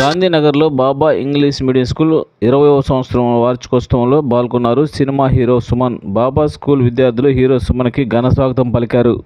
గాంధీనగర్లో Baba English medium school ఇరవయవ సంవత్సరం వార్షికోత్సవంలో పాల్గొన్నారు cinema hero Suman. Baba school విద్యార్థులు హీరో సుమన్కి ఘన స్వాగతం పలికారు.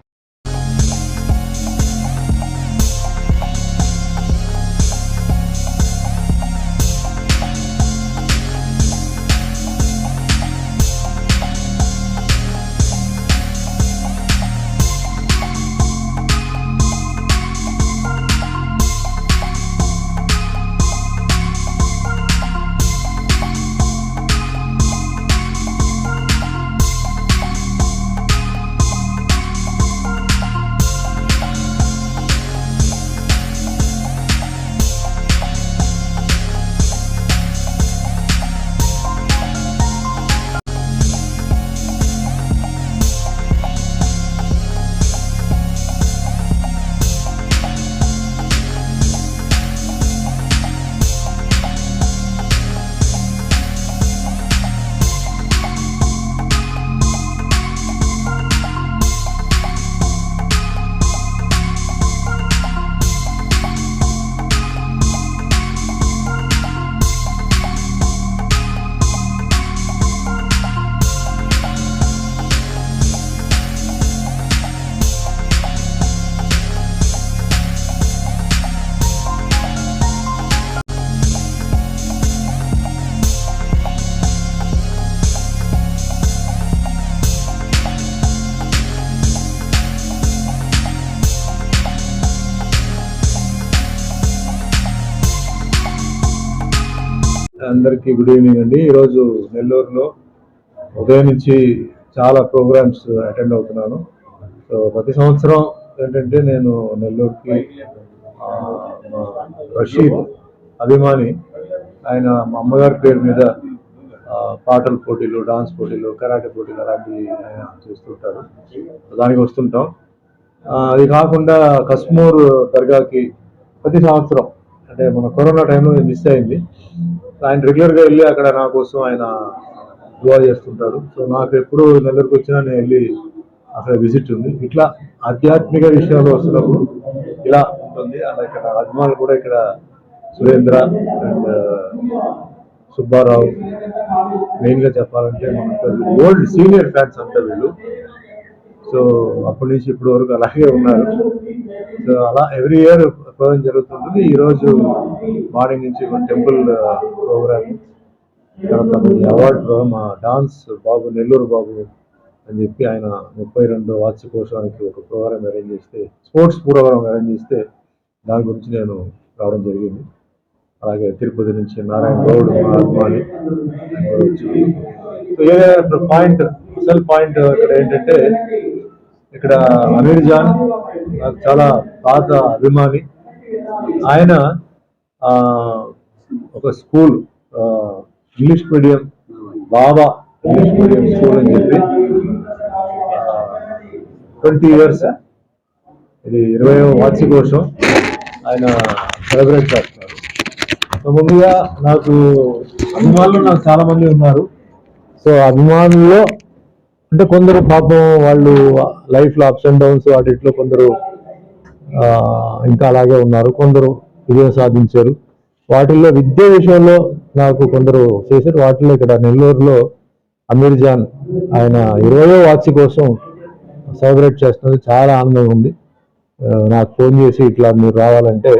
అందరికీ గుడ్ ఈవినింగ్ అండి. ఈరోజు నెల్లూరులో ఉదయం నుంచి చాలా ప్రోగ్రామ్స్ అటెండ్ అవుతున్నాను. సో ప్రతి సంవత్సరం ఏంటంటే నేను నెల్లూరుకి రషీద్ అభిమాని ఆయన మా అమ్మగారి పేరు మీద పాటల పోటీలు డాన్స్ పోటీలు కరాటే పోటీలు అలాంటివి ఆయన చేస్తుంటారు దానికి వస్తుంటాం. అది కాకుండా కస్మూర్ దర్గాకి ప్రతి సంవత్సరం అంటే మన కరోనా టైంలో మిస్ అయింది. ఆయన రెగ్యులర్గా వెళ్ళి అక్కడ నా కోసం ఆయన దువా చేస్తుంటాడు. సో నాకు ఎప్పుడు నెల్లూరుకి వచ్చినా నేను వెళ్ళి అక్కడ విజిట్ ఉంది. ఇట్లా ఆధ్యాత్మిక విషయాలు వస్తున్నప్పుడు ఇలా ఉంటుంది. అలా ఇక్కడ అభిమానులు కూడా ఇక్కడ సురేంద్ర అండ్ సుబ్బారావు మెయిన్గా చెప్పాలంటే మన ఓల్డ్ సీనియర్ ఫ్యాన్స్ అంతా వీళ్ళు. సో అప్పటి నుంచి ఇప్పటి వరకు అలాగే ఉన్నారు. సో అలా ఎవ్రీ ఇయర్ ప్రోగ్రామ్ జరుగుతుంటుంది. ఈరోజు మార్నింగ్ నుంచి టెంపుల్ ప్రోగ్రామ్ తర్వాత అవార్డు మా డాన్స్ బాబు నెల్లూరు బాబు అని చెప్పి ఆయన ముప్పై రెండు వార్షికోత్సవానికి ఒక ప్రోగ్రామ్ అరేంజ్ చేస్తే స్పోర్ట్స్ ప్రోగ్రామ్ అరేంజ్ చేస్తే దాని గురించి నేను రావడం జరిగింది. అలాగే తిరుపతి నుంచి నారాయణ గౌడ్ మా అభిమాని సో ఏదైనా పాయింట్ అసలు పాయింట్ ఇక్కడ ఏంటంటే ఇక్కడ అమీర్ జాన్ నాకు చాలా పాత అభిమాని. ఆయన ఒక school English medium Baba English medium school అని చెప్పి ట్వంటీ ఇయర్స్ ఇది ఇరవై వార్షికోత్సవం ఆయన సెలబ్రేట్ చేస్తున్నారు. సో ముందుగా నాకు అభిమానులు నాకు చాలా మంది ఉన్నారు. సో అభిమానుల్లో అంటే కొందరు పాపం వాళ్ళు లైఫ్లో అప్స్ అండ్ డౌన్స్ వాటిట్లో కొందరు ఇంకా అలాగే ఉన్నారు. కొందరు విజయం సాధించారు. వాటిల్లో విద్య విషయంలో నాకు కొందరు చేశారు. వాటిలో ఇక్కడ నెల్లూరులో అమీర్ జాన్ ఆయన ఇరవయో కోసం సెలబ్రేట్ చేస్తున్నది. చాలా ఆనందంగా ఉంది. నాకు ఫోన్ చేసి ఇట్లా మీరు రావాలంటే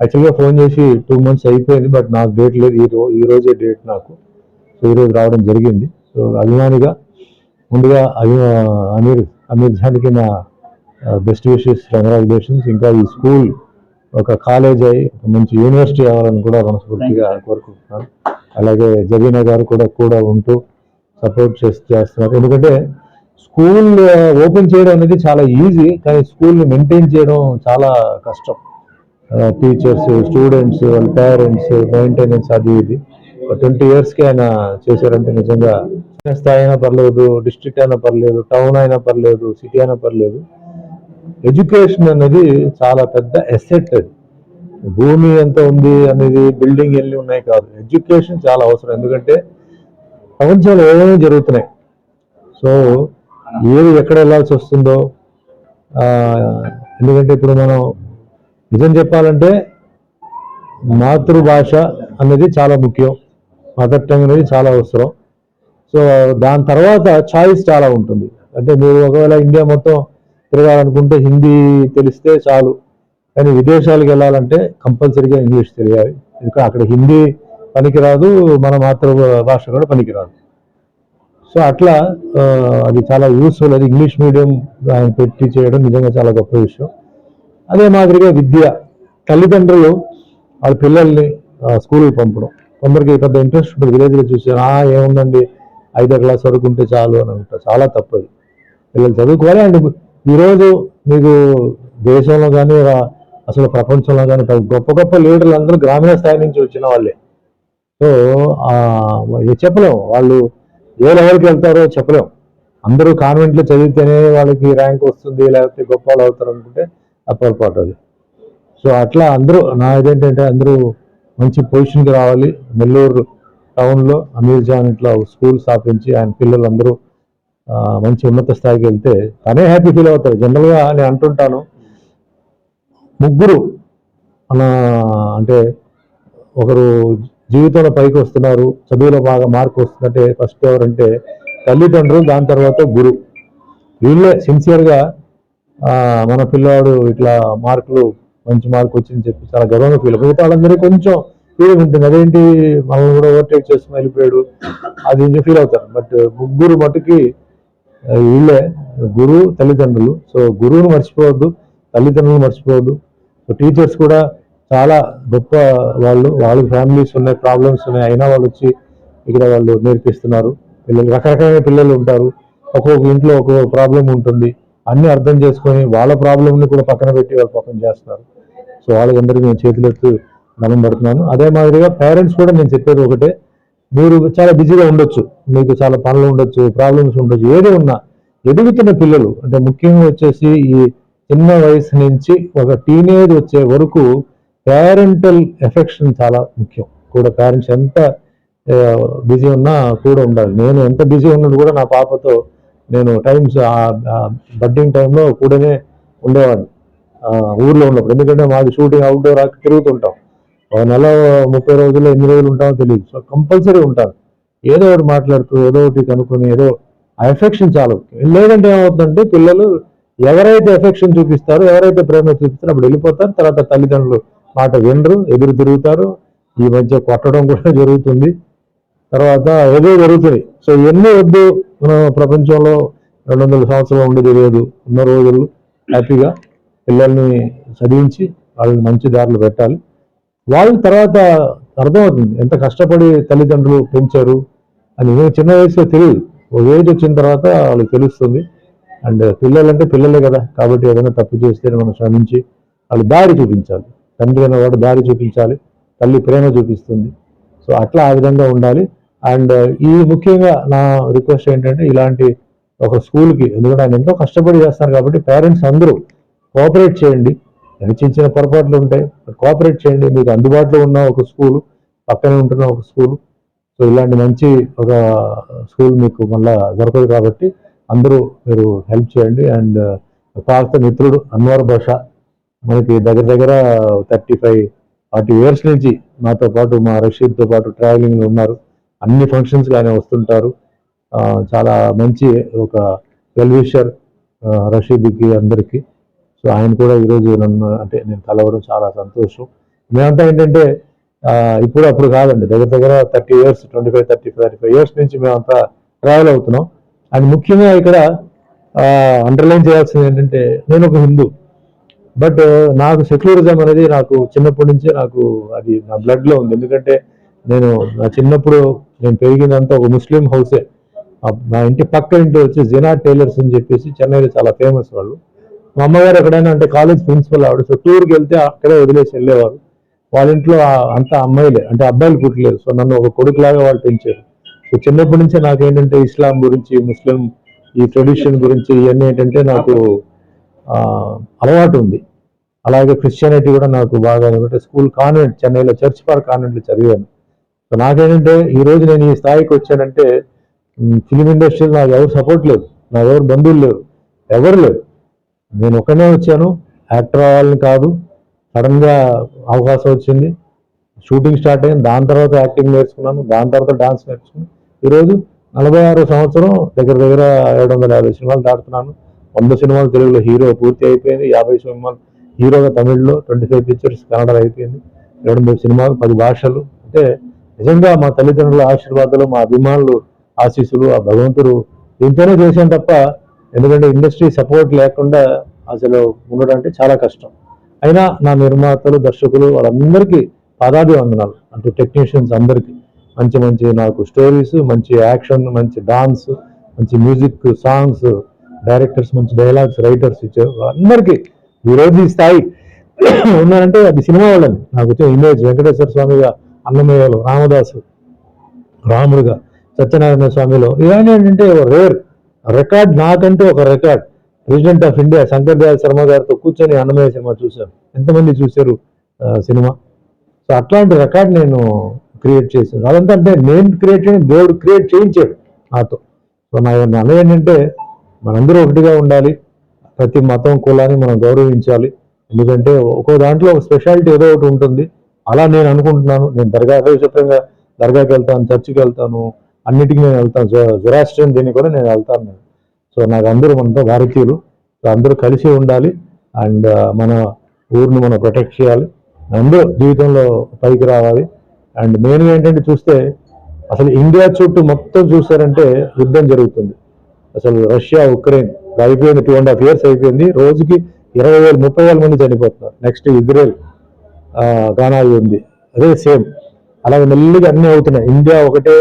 యాక్చువల్గా ఫోన్ చేసి టూ మంత్స్ అయిపోయింది. బట్ నాకు డేట్ లేదు. ఈ రో ఈ రోజే డేట్ నాకు. సో ఈరోజు రావడం జరిగింది. సో అభిమానిగా ముందుగా అమీర్ అమీర్ జాన్కి నా బెస్ట్ విషెస్ కంగ్రాచులేషన్స్ ఇంకా ఈ స్కూల్ ఒక కాలేజ్ అయి ఒక మంచి యూనివర్సిటీ అవ్వాలని కూడా మనస్ఫూర్తిగా కోరుకుంటున్నాను. అలాగే జబీనా గారు కూడా కూడా ఉంటూ సపోర్ట్ చేసి చేస్తున్నారు. ఎందుకంటే స్కూల్ ఓపెన్ చేయడం అనేది చాలా ఈజీ కానీ స్కూల్ని మెయింటైన్ చేయడం చాలా కష్టం. టీచర్స్ స్టూడెంట్స్ వాళ్ళ పేరెంట్స్ మెయింటెనెన్స్ అది ఇది. ట్వంటీ ఇయర్స్కి ఆయన చేశారంటే నిజంగా స్థాయి అయినా పర్లేదు డిస్ట్రిక్ట్ అయినా పర్లేదు టౌన్ అయినా పర్లేదు సిటీ అయినా పర్లేదు. ఎడ్యుకేషన్ అనేది చాలా పెద్ద ఎసెట్ అది భూమి ఎంత ఉంది అనేది బిల్డింగ్ ఎన్ని ఉన్నాయి కాదు. ఎడ్యుకేషన్ చాలా అవసరం. ఎందుకంటే ప్రపంచంలో ఏమేమి జరుగుతున్నాయి. సో ఏది ఎక్కడ వెళ్ళాల్సి వస్తుందో ఎందుకంటే ఇప్పుడు మనం నిజం చెప్పాలంటే మాతృభాష అనేది చాలా ముఖ్యం. మదర్ టంగ్ అనేది చాలా అవసరం. సో దాని తర్వాత చాయిస్ చాలా ఉంటుంది. అంటే మీరు ఒకవేళ ఇండియా మొత్తం తిరగాలనుకుంటే హిందీ తెలిస్తే చాలు. కానీ విదేశాలకు వెళ్ళాలంటే కంపల్సరీగా ఇంగ్లీష్ తెలియాలి. ఇంకా అక్కడ హిందీ పనికిరాదు మన మాతృభాష కూడా పనికిరాదు. సో అట్లా అది చాలా యూస్ఫుల్ అది ఇంగ్లీష్ మీడియం ఆయన పెట్టి చేయడం నిజంగా చాలా గొప్ప విషయం. అదే మాదిరిగా విద్య తల్లిదండ్రులు వాళ్ళ పిల్లల్ని స్కూల్కి పంపడం. కొందరికి పెద్ద ఇంట్రెస్ట్ ఉంటుంది. విలేజ్లో చూసాను ఆ ఏముందండి? ఐదో క్లాస్ వరకు ఉంటే చాలు అని అంటారు. చాలా తప్పది. పిల్లలు చదువుకోవాలి అండ్ ఈరోజు మీకు దేశంలో కానీ అసలు ప్రపంచంలో కానీ గొప్ప గొప్ప లీడర్లు అందరూ గ్రామీణ స్థాయి నుంచి వచ్చిన వాళ్ళే. సో చెప్పలేము ఇది చెప్పలేం వాళ్ళు ఏ లెవెల్కి వెళ్తారో చెప్పలేం అందరూ కాన్వెంట్లో చదివితేనే వాళ్ళకి ర్యాంక్ వస్తుంది లేకపోతే గొప్ప వాళ్ళు అవుతారు అనుకుంటే ఆ పొరపాటు అది. సో అట్లా అందరూ నా ఇదేంటంటే అందరూ మంచి పొజిషన్కి రావాలి. నెల్లూరు టౌన్లో అమీర్ జాన్ ఇట్లా స్కూల్ స్థాపించి ఆయన పిల్లలందరూ అందరూ మంచి ఉన్నత స్థాయికి వెళ్తే తనే హ్యాపీ ఫీల్ అవుతారు జనరల్గా నేను అంటుంటాను ముగ్గురు అలా అంటే ఒకరు జీవితంలో పైకి వస్తున్నారు చదువులో బాగా మార్కు వస్తుందంటే ఫస్ట్ ఎవరంటే తల్లిదండ్రులు దాని తర్వాత గురు. వీళ్ళే సిన్సియర్గా మన పిల్లవాడు ఇట్లా మార్కులు మంచి మార్క్ వచ్చిందని చెప్పి చాలా గర్వంగా ఫీల్ మిగతా వాళ్ళందరూ కొంచెం ఫీలింగ్ ఉంటుంది. అదేంటి? మనల్ని కూడా ఓవర్టేక్ చేసుకుని వెళ్ళిపోయాడు. అది ఫీల్ అవుతారు. బట్ ముగ్గురు మటుకి వీళ్ళే గురువు తల్లిదండ్రులు. సో గురువును మర్చిపోవద్దు తల్లిదండ్రులు మర్చిపోవద్దు. సో టీచర్స్ కూడా చాలా గొప్ప వాళ్ళు వాళ్ళ ఫ్యామిలీస్ ఉన్నాయి ప్రాబ్లమ్స్ ఉన్నాయి. అయినా వాళ్ళు వచ్చి ఇక్కడ వాళ్ళు నేర్పిస్తున్నారు. పిల్లలు రకరకాలైన పిల్లలు ఉంటారు. ఒక్కొక్క ఇంట్లో ఒక్కొక్క ప్రాబ్లం ఉంటుంది. అన్ని అర్థం చేసుకొని వాళ్ళ ప్రాబ్లమ్ని కూడా పక్కన పెట్టి వాళ్ళు పక్కన చేస్తున్నారు. సో వాళ్ళందరికీ నేను చేతులెత్తు మనం పడుతున్నాను. అదే మాదిరిగా పేరెంట్స్ కూడా నేను చెప్పేది ఒకటే. మీరు చాలా బిజీగా ఉండొచ్చు మీకు చాలా పనులు ఉండొచ్చు ప్రాబ్లమ్స్ ఉండొచ్చు ఏది ఉన్నా. ఎదుగుతున్న పిల్లలు అంటే ముఖ్యంగా వచ్చేసి ఈ చిన్న వయసు నుంచి ఒక టీనేజ్ వచ్చే వరకు పేరెంటల్ ఎఫెక్షన్ చాలా ముఖ్యం. కూడా పేరెంట్స్ ఎంత బిజీ ఉన్నా కూడా ఉండాలి. నేను ఎంత బిజీ ఉన్నది కూడా నా పాపతో నేను టైమ్స్ బడ్డింగ్ టైంలో కూడానే ఉండేవాడిని. ఊర్లో ఉన్నప్పుడు. ఎందుకంటే మాది షూటింగ్ అవుట్డోర్ తిరుగుతుంటాం. ఒక నెల ముప్పై రోజులు ఎన్ని రోజులు ఉంటామో తెలియదు సో కంపల్సరీ ఉంటారు. ఏదో ఒకటి మాట్లాడుతూ ఏదో ఒకటి కనుక్కొని ఏదో ఆ ఎఫెక్షన్ చాలు. లేదంటే ఏమవుతుందంటే పిల్లలు ఎవరైతే ఎఫెక్షన్ చూపిస్తారో ఎవరైతే ప్రేమ చూపిస్తారో అప్పుడు వెళ్ళిపోతారు. తర్వాత తల్లిదండ్రులు మాట వినరు ఎదురు తిరుగుతారు. ఈ మధ్య కొట్టడం కూడా జరుగుతుంది. తర్వాత ఏదో జరుగుతుంది. సో ఎన్నో వద్దు మనం ప్రపంచంలో రెండు వందల సంవత్సరాలు ఉండేది లేదు. ఉన్న రోజులు హ్యాపీగా పిల్లల్ని చదివించి వాళ్ళని మంచి దారిలో పెట్టాలి. వాళ్ళ తర్వాత అర్థమవుతుంది. ఎంత కష్టపడి తల్లిదండ్రులు పెంచారు అని. నేను చిన్న వయసులో తెలియదు. ఒక ఏజ్ వచ్చిన తర్వాత వాళ్ళకి తెలుస్తుంది. అండ్ పిల్లలంటే పిల్లలే కదా. కాబట్టి ఏదైనా తప్పు చేస్తే మనం శ్రమించి వాళ్ళు దారి చూపించాలి. తండ్రి అనేవాడు దారి చూపించాలి. తల్లి ప్రేమ చూపిస్తుంది. సో అట్లా ఆ విధంగా ఉండాలి. అండ్ ఈ ముఖ్యంగా నా రిక్వెస్ట్ ఏంటంటే ఇలాంటి ఒక స్కూల్కి ఎందుకంటే ఆయన ఎంతో కష్టపడి చేస్తారు కాబట్టి పేరెంట్స్ అందరూ కోఆపరేట్ చేయండి. చిన్న చిన్న చిన్న పొరపాట్లు ఉంటాయి కోఆపరేట్ చేయండి. మీకు అందుబాటులో ఉన్న ఒక స్కూల్ పక్కనే ఉంటున్న ఒక స్కూల్ సో ఇలాంటి మంచి ఒక స్కూల్ మీకు మళ్ళా దొరకదు కాబట్టి అందరూ మీరు హెల్ప్ చేయండి. అండ్ కాస్త మిత్రుడు అన్వర్ భాష మనకి దగ్గర దగ్గర థర్టీ ఫైవ్ ఫార్టీ ఇయర్స్ నుంచి నాతో పాటు మా రషీద్తో పాటు ట్రావెలింగ్లో ఉన్నారు. అన్ని ఫంక్షన్స్కి ఆయన వస్తుంటారు. చాలా మంచి ఒక వెల్విషర్ రషీద్కి అందరికీ. సో ఆయన కూడా ఈరోజు నన్ను అంటే నేను కలవడం చాలా సంతోషం. మేమంతా ఏంటంటే ఇప్పుడు అప్పుడు కాదండి దగ్గర దగ్గర thirty years twenty five thirty five thirty five years నుంచి మేమంతా ట్రావెల్ అవుతున్నాం. అండ్ ముఖ్యంగా ఇక్కడ అండర్లైన్ చేయాల్సింది ఏంటంటే నేను ఒక హిందూ. బట్ నాకు సెక్యులరిజం అనేది నాకు చిన్నప్పటి నుంచే నాకు అది నా బ్లడ్లో ఉంది. ఎందుకంటే నేను నా చిన్నప్పుడు నేను పెరిగిందంతా ఒక ముస్లిం హౌసే. నా ఇంటి పక్క ఇంటి వచ్చి జినా టైలర్స్ అని చెప్పేసి చెన్నైలో చాలా ఫేమస్ వాళ్ళు. మా అమ్మగారు ఎక్కడైనా అంటే కాలేజ్ ప్రిన్సిపల్ ఆవిడ సో టూర్కి వెళ్తే అక్కడే వదిలేసి వెళ్ళేవారు. వాళ్ళ ఇంట్లో అంత అంతా అమ్మాయిలే అంటే అబ్బాయిలు పుట్టలేదు. సో నన్ను ఒక కొడుకులాగా వాళ్ళు పెంచారు. సో చిన్నప్పటి నుంచే నాకేంటంటే ఇస్లాం గురించి ముస్లిం ఈ ట్రెడిషన్ గురించి ఇవన్నీ ఏంటంటే నాకు అలవాటు ఉంది. అలాగే క్రిస్టియానిటీ కూడా నాకు బాగా ఎందుకంటే స్కూల్ కాన్వెంట్ చెన్నైలో చర్చ్ పార్క్ కాన్వెంట్లో చదివాను. సో నాకేంటంటే ఈరోజు నేను ఈ స్థాయికి వచ్చానంటే ఫిలిం ఇండస్ట్రీలో నాకు ఎవరు సపోర్ట్ లేదు నాకు ఎవరు బంధువులు లేరు. ఎవరు లేరు. నేను ఒకనే వచ్చాను. యాక్టర్ అవ్వాలని కాదు. సడన్గా అవకాశం వచ్చింది. షూటింగ్ స్టార్ట్ అయింది. దాని తర్వాత యాక్టింగ్ నేర్చుకున్నాను. దాని తర్వాత డాన్స్ నేర్చుకున్నాను. ఈరోజు నలభై ఆరో సంవత్సరం దగ్గర దగ్గర ఏడు వందల యాభై సినిమాలు దాటుతున్నాను. వంద సినిమాలు తెలుగులో హీరో పూర్తి అయిపోయింది. యాభై సినిమాలు హీరోగా తమిళ్ళో ట్వంటీ ఫైవ్ పిక్చర్స్ కన్నడలో అయిపోయింది. రెండు వందల సినిమాలు పది భాషలు. అంటే నిజంగా మా తల్లిదండ్రుల ఆశీర్వాదాలు మా అభిమానులు ఆశీస్సులు ఆ భగవంతుడు దీంతోనే చేశాను తప్ప ఎందుకంటే ఇండస్ట్రీ సపోర్ట్ లేకుండా అసలు ఉండడం అంటే చాలా కష్టం. అయినా నా నిర్మాతలు దర్శకులు వాళ్ళందరికీ పాదాది వందనాలు అంటే టెక్నీషియన్స్ అందరికీ. మంచి మంచి నాకు స్టోరీస్ మంచి యాక్షన్ మంచి డాన్స్ మంచి మ్యూజిక్ సాంగ్స్ డైరెక్టర్స్ మంచి డైలాగ్స్ రైటర్స్ ఇచ్చారు. అందరికీ ఈ రోజు ఈ స్థాయి ఉన్నారంటే అది సినిమా వాళ్ళని. నాకు వచ్చిన ఇమేజ్ వెంకటేశ్వర స్వామిగా అన్నమయ్యలో రామదాసు రాముడుగా సత్యనారాయణ స్వామిలో. ఇవన్నీ ఏంటంటే రేర్ రికార్డ్ నాకంటూ ఒక record. President of India Shankar Dayal Sharma గారితో కూర్చొని అన్నమయ్య సినిమా చూశాను. ఎంతమంది చూశారు సినిమా? సో అట్లాంటి రికార్డ్ నేను క్రియేట్ చేశాను. అదంతా అంటే నేను క్రియేట్ చేయడం దేవుడు క్రియేట్ చేయించాడు నాతో. సో నా అన్నయ్య ఏంటంటే మనందరూ ఒకటిగా ఉండాలి ప్రతి మతం కులాన్ని మనం గౌరవించాలి. ఎందుకంటే ఒక్కో దాంట్లో ఒక స్పెషాలిటీ ఏదో ఒకటి ఉంటుంది. అలా నేను అనుకుంటున్నాను. నేను దర్గా విచిత్రంగా దర్గాకి వెళ్తాను చర్చికి వెళ్తాను అన్నిటికీ నేను వెళ్తాను. జొరాస్ట్రియన్ దీన్ని కూడా నేను వెళ్తాను నేను. సో నాకు అందరూ మనతో భారతీయులు. సో అందరూ కలిసి ఉండాలి. అండ్ మన ఊరిని మనం ప్రొటెక్ట్ చేయాలి. అందరూ జీవితంలో పైకి రావాలి. అండ్ మెయిన్గా ఏంటంటే చూస్తే అసలు ఇండియా చుట్టూ మొత్తం చూసారంటే యుద్ధం జరుగుతుంది. అసలు రష్యా ఉక్రెయిన్ అయిపోయింది టూ అండ్ హాఫ్ ఇయర్స్ అయిపోయింది. రోజుకి ఇరవై వేలు ముప్పై వేల మంది చనిపోతున్నారు. నెక్స్ట్ ఇజ్రాయెల్ గానా ఉంది. అదే సేమ్. అలాగే మెల్లిగా అన్నీ అవుతున్నాయి. ఇండియా ఒకటే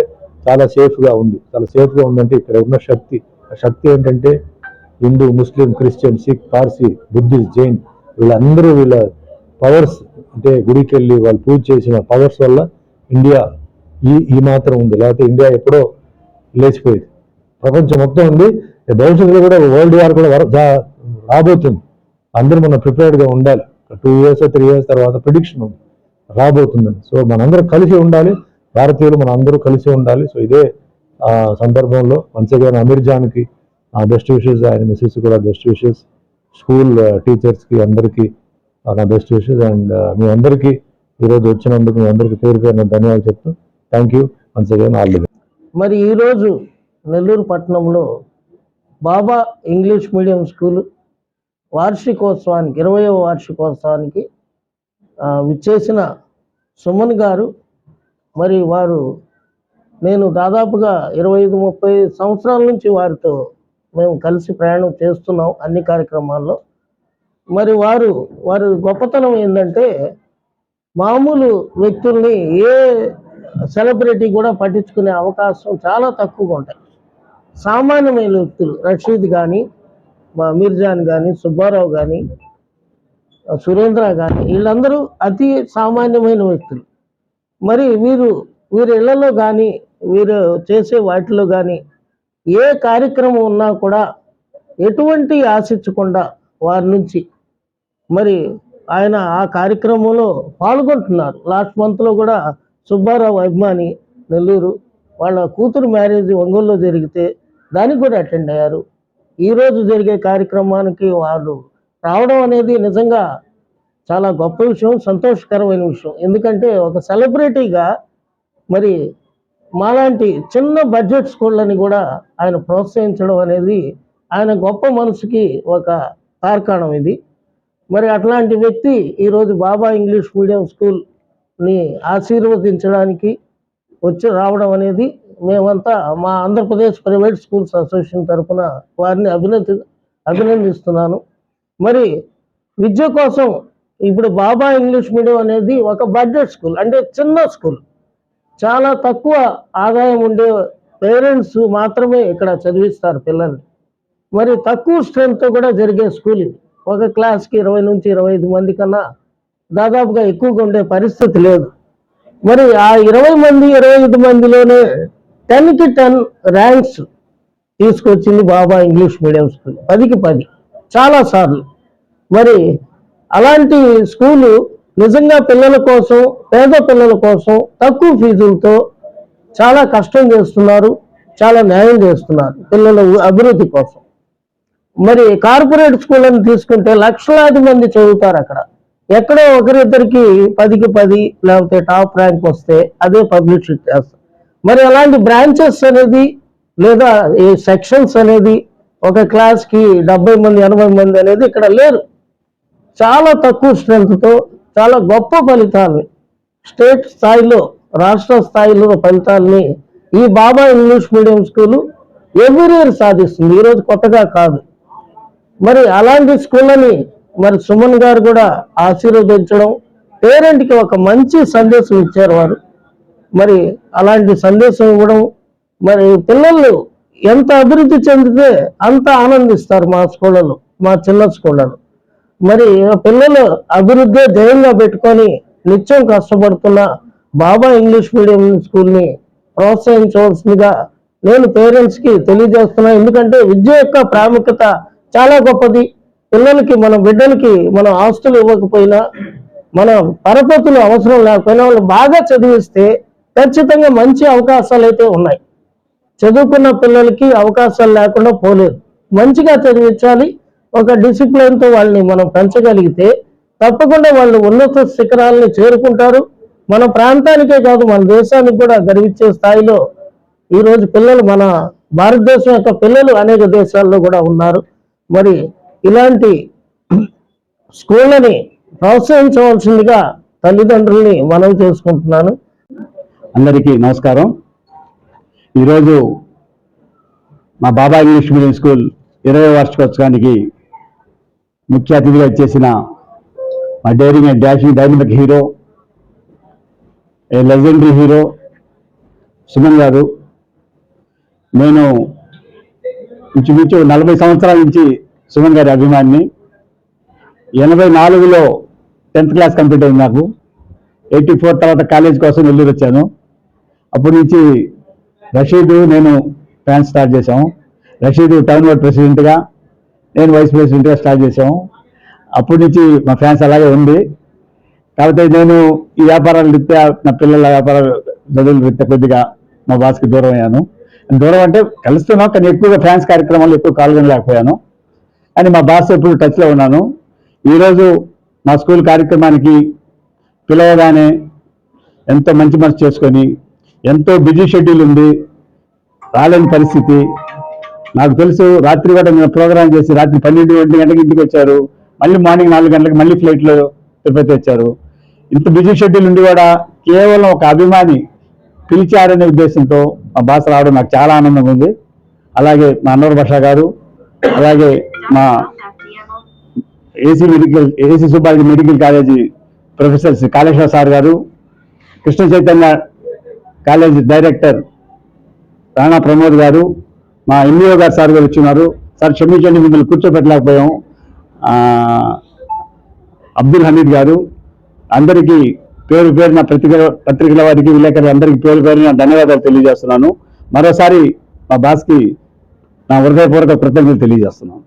చాలా సేఫ్గా ఉంది. చాలా సేఫ్గా ఉందంటే ఇక్కడ ఉన్న శక్తి. ఆ శక్తి ఏంటంటే Hindu Muslim Christian Sikh Parsi Buddhist Jain వీళ్ళందరూ వీళ్ళ పవర్స్ అంటే గుడికి వెళ్ళి వాళ్ళు పూజ చేసిన పవర్స్ వల్ల ఇండియా ఈ ఈ మాత్రం ఉంది. లేకపోతే ఇండియా ఎప్పుడో లేచిపోయేది. ప్రపంచం మొత్తం ఉంది. భవిష్యత్తులో కూడా వరల్డ్ వార్ కూడా రాబోతుంది. అందరూ మనం ప్రిపేర్డ్గా ఉండాలి. టూ ఇయర్స్ త్రీ ఇయర్స్ తర్వాత ప్రిడిక్షన్ ఉంది. రాబోతుందని. సో మనందరం కలిసి ఉండాలి. భారతీయులు మన అందరూ కలిసి ఉండాలి. సో ఇదే ఆ, సందర్భంలో మంచిగా అమీర్ జాన్కి బెస్ట్ విషెస్ ఆయన మిస్సెస్ కూడా బెస్ట్ విషెస్. స్కూల్ టీచర్స్కి అందరికీ ఆ, నా బెస్ట్ విషెస్. అండ్ మీ అందరికీ ఈరోజు వచ్చినందుకు మీ అందరికీ పేరు పేరున ధన్యవాదాలు చెప్తూ thank you once again all the మరి ఈరోజు నెల్లూరు పట్టణంలో బాబా ఇంగ్లీష్ మీడియం స్కూల్ వార్షికోత్సవానికి ఇరవయవ వార్షికోత్సవానికి విచ్చేసిన సుమన్ గారు మరి వారు నేను దాదాపుగా ఇరవై ఐదు ముప్పై సంవత్సరాల నుంచి వారితో మేము కలిసి ప్రయాణం చేస్తున్నాం అన్ని కార్యక్రమాల్లో. మరి వారు వారి గొప్పతనం ఏంటంటే మామూలు వ్యక్తుల్ని ఏ సెలబ్రిటీ కూడా పట్టించుకునే అవకాశం చాలా తక్కువగా ఉంటాయి. సామాన్యమైన వ్యక్తులు రషీద్ కానీ మా మీర్జాన్ కానీ సుబ్బారావు కానీ సురేంద్ర కానీ వీళ్ళందరూ అతి సామాన్యమైన వ్యక్తులు. మరి వీరు వీరి ఇళ్ళలో కానీ వీరు చేసే వాటిలో కానీ ఏ కార్యక్రమం ఉన్నా కూడా ఎటువంటి ఆశించకుండా వారి నుంచి మరి ఆయన ఆ కార్యక్రమంలో పాల్గొంటున్నారు. లాస్ట్ మంత్లో కూడా సుబ్బారావు అభిమాని నెల్లూరు వాళ్ళ కూతురు మ్యారేజ్ ఒంగోలులో జరిగితే దానికి కూడా అటెండ్ అయ్యారు. ఈరోజు జరిగే కార్యక్రమానికి వాళ్ళు రావడం అనేది నిజంగా చాలా గొప్ప విషయం సంతోషకరమైన విషయం. ఎందుకంటే ఒక సెలబ్రిటీగా మరి మాలాంటి చిన్న బడ్జెట్ స్కూళ్ళని కూడా ఆయన ప్రోత్సహించడం అనేది ఆయన గొప్ప మనసుకి ఒక తార్కాణం ఇది. మరి అట్లాంటి వ్యక్తి ఈరోజు బాబా ఇంగ్లీష్ మీడియం స్కూల్ని ఆశీర్వదించడానికి వచ్చి రావడం అనేది మేమంతా మా ఆంధ్రప్రదేశ్ ప్రైవేట్ స్కూల్స్ అసోసియేషన్ తరఫున వారిని అభినంది అభినందిస్తున్నాను. మరి విద్య కోసం ఇప్పుడు బాబా ఇంగ్లీష్ మీడియం అనేది ఒక బడ్జెట్ స్కూల్ అంటే చిన్న స్కూల్. చాలా తక్కువ ఆదాయం ఉండే పేరెంట్స్ మాత్రమే ఇక్కడ చదివిస్తారు పిల్లల్ని. మరి తక్కువ స్ట్రెంగ్త్ కూడా జరిగే స్కూల్ ఇది. ఒక క్లాస్కి ఇరవై నుంచి ఇరవై ఐదు మంది కన్నా దాదాపుగా ఎక్కువగా ఉండే పరిస్థితి లేదు. మరి ఆ ఇరవై మంది ఇరవై ఐదు మందిలోనే టెన్కి టెన్ ర్యాంక్స్ తీసుకొచ్చింది బాబా ఇంగ్లీష్ మీడియం స్కూల్. పదికి పది. చాలా సార్లు. మరి అలాంటి స్కూలు నిజంగా పిల్లల కోసం పేద పిల్లల కోసం తక్కువ ఫీజులతో చాలా కష్టం చేస్తున్నారు చాలా న్యాయం చేస్తున్నారు పిల్లల అభివృద్ధి కోసం. మరి కార్పొరేట్ స్కూళ్ళని తీసుకుంటే లక్షలాది మంది చదువుతారు అక్కడ. ఎక్కడో ఒకరిద్దరికి పదికి పది లేకపోతే టాప్ ర్యాంక్ వస్తే అదే పబ్లిసిటీ చేస్తారు. మరి అలాంటి బ్రాంచెస్ అనేది లేదా ఈ సెక్షన్స్ అనేది ఒక క్లాస్కి డెబ్బై మంది ఎనభై మంది అనేది ఇక్కడ లేరు. చాలా తక్కువ స్ట్రెంగ్త్తో చాలా గొప్ప ఫలితాన్ని స్టేట్ స్థాయిలో రాష్ట్ర స్థాయిలో ఫలితాలని ఈ Baba English medium school every year సాధిస్తుంది. ఈరోజు కొత్తగా కాదు. మరి అలాంటి స్కూళ్ళని మరి సుమన్ గారు కూడా ఆశీర్వదించడం పేరెంట్కి ఒక మంచి సందేశం ఇచ్చారు వారు. మరి అలాంటి సందేశం ఇవ్వడం మరి పిల్లలు ఎంత అభివృద్ధి చెందితే అంత ఆనందిస్తారు మా స్కూళ్ళలో మా చిన్న స్కూళ్ళలో. మరి ఆ పిల్లలు అభివృద్ధి ధ్యేయంగా పెట్టుకొని నిత్యం కష్టపడుతున్న బాబా ఇంగ్లీష్ మీడియం స్కూల్ని ప్రోత్సహించవలసిందిగా నేను పేరెంట్స్కి తెలియజేస్తున్నా. ఎందుకంటే విద్య యొక్క ప్రాముఖ్యత చాలా గొప్పది. పిల్లలకి మన బిడ్డలకి మనం ఆస్తులు ఇవ్వకపోయినా మన పరపతులు అవసరం లేకపోయినా వాళ్ళు బాగా చదివిస్తే ఖచ్చితంగా మంచి అవకాశాలు అయితే ఉన్నాయి. చదువుకున్న పిల్లలకి అవకాశాలు లేకుండా పోలేదు. మంచిగా చదివించాలి. ఒక డిసిప్లిన్తో తో వాళ్ళని మనం పెంచగలిగితే తప్పకుండా వాళ్ళు ఉన్నత శిఖరాలని చేరుకుంటారు. మన ప్రాంతానికే కాదు మన దేశానికి కూడా గర్వించే స్థాయిలో ఈరోజు పిల్లలు మన భారతదేశం యొక్క పిల్లలు అనేక దేశాల్లో కూడా ఉన్నారు. మరి ఇలాంటి స్కూళ్ళని ప్రోత్సహించవలసిందిగా తల్లిదండ్రుల్ని మనం చేసుకుంటున్నాను. అందరికీ నమస్కారం. ఈరోజు మా బాబా ఇంగ్లీష్ మీడియం స్కూల్ ఇరవై వార్షికోత్సవానికి ముఖ్య అతిథిగా ఇచ్చేసిన మా daring and dashing dynamic hero a legendary hero Suman గారు. నేను ఇంచుమించు నలభై సంవత్సరాల నుంచి సుమన్ గారి అభిమాని ఎనభై నాలుగులో టెన్త్ క్లాస్ కంప్లీట్ అయింది నాకు. ఎయిటీ ఫోర్ తర్వాత కాలేజ్ కోసం వెళ్ళి వచ్చాను. అప్పటి నుంచి రషీదు నేను ఫ్యాన్ స్టార్ట్ చేశాము. రషీద్ టౌన్ వార్డ్ ప్రెసిడెంట్గా నేను వైస్ ప్రెసిడెంట్గా స్టార్ట్ చేశాము. అప్పటి నుంచి మా ఫ్యాన్స్ అలాగే ఉంది. కాకపోతే నేను ఈ వ్యాపారాల రీత్యా నా పిల్లల వ్యాపారాలు చదువుల రీత్యా కొద్దిగా మా బాస్కి దూరం అయ్యాను. దూరం అంటే కలుస్తున్నాం కానీ ఎక్కువగా ఫ్యాన్స్ కార్యక్రమాలు ఎక్కువ పాల్గొనలేకపోయాను అని మా బాస్ ఎప్పుడు టచ్లో ఉన్నాను. ఈరోజు మా స్కూల్ కార్యక్రమానికి పిలవగానే ఎంతో మంచి మనసు చేసుకొని ఎంతో బిజీ షెడ్యూల్ ఉంది రాలేని పరిస్థితి నాకు తెలుసు రాత్రి కూడా నేను ప్రోగ్రామ్ చేసి రాత్రి పన్నెండు ఒంటి గంటకి ఇంటికి వచ్చారు. మళ్ళీ మార్నింగ్ నాలుగు గంటలకు మళ్ళీ ఫ్లైట్లో తిరుపతి వచ్చారు. ఇంత బిజీ షెడ్యూల్ ఉండి కూడా కేవలం ఒక అభిమాని పిలిచారనే ఉద్దేశంతో మా బాస్ రావడం నాకు చాలా ఆనందంగా ఉంది. అలాగే మా అన్నవర భాష గారు అలాగే మా AC medical AC Subbareddy medical college professor Shri Kaleshwara sir గారు కృష్ణ చైతన్య కాలేజీ డైరెక్టర్ రాణా ప్రమోద్ గారు మా ఎంఈఓ గారు సార్ గారు వచ్చినారు సార్ క్షమించండి మిమ్మల్ని కూర్చోబెట్టలేకపోయాం అబ్దుల్ హమీద్ గారు అందరికీ పేరు పేరున పత్రిక పత్రికల వారికి విలేకరులు అందరికీ పేరు పేరున ధన్యవాదాలు తెలియజేస్తున్నాను. మరోసారి మా బాస్కి నా హృదయపూర్వక కృతజ్ఞతలు తెలియజేస్తున్నాను.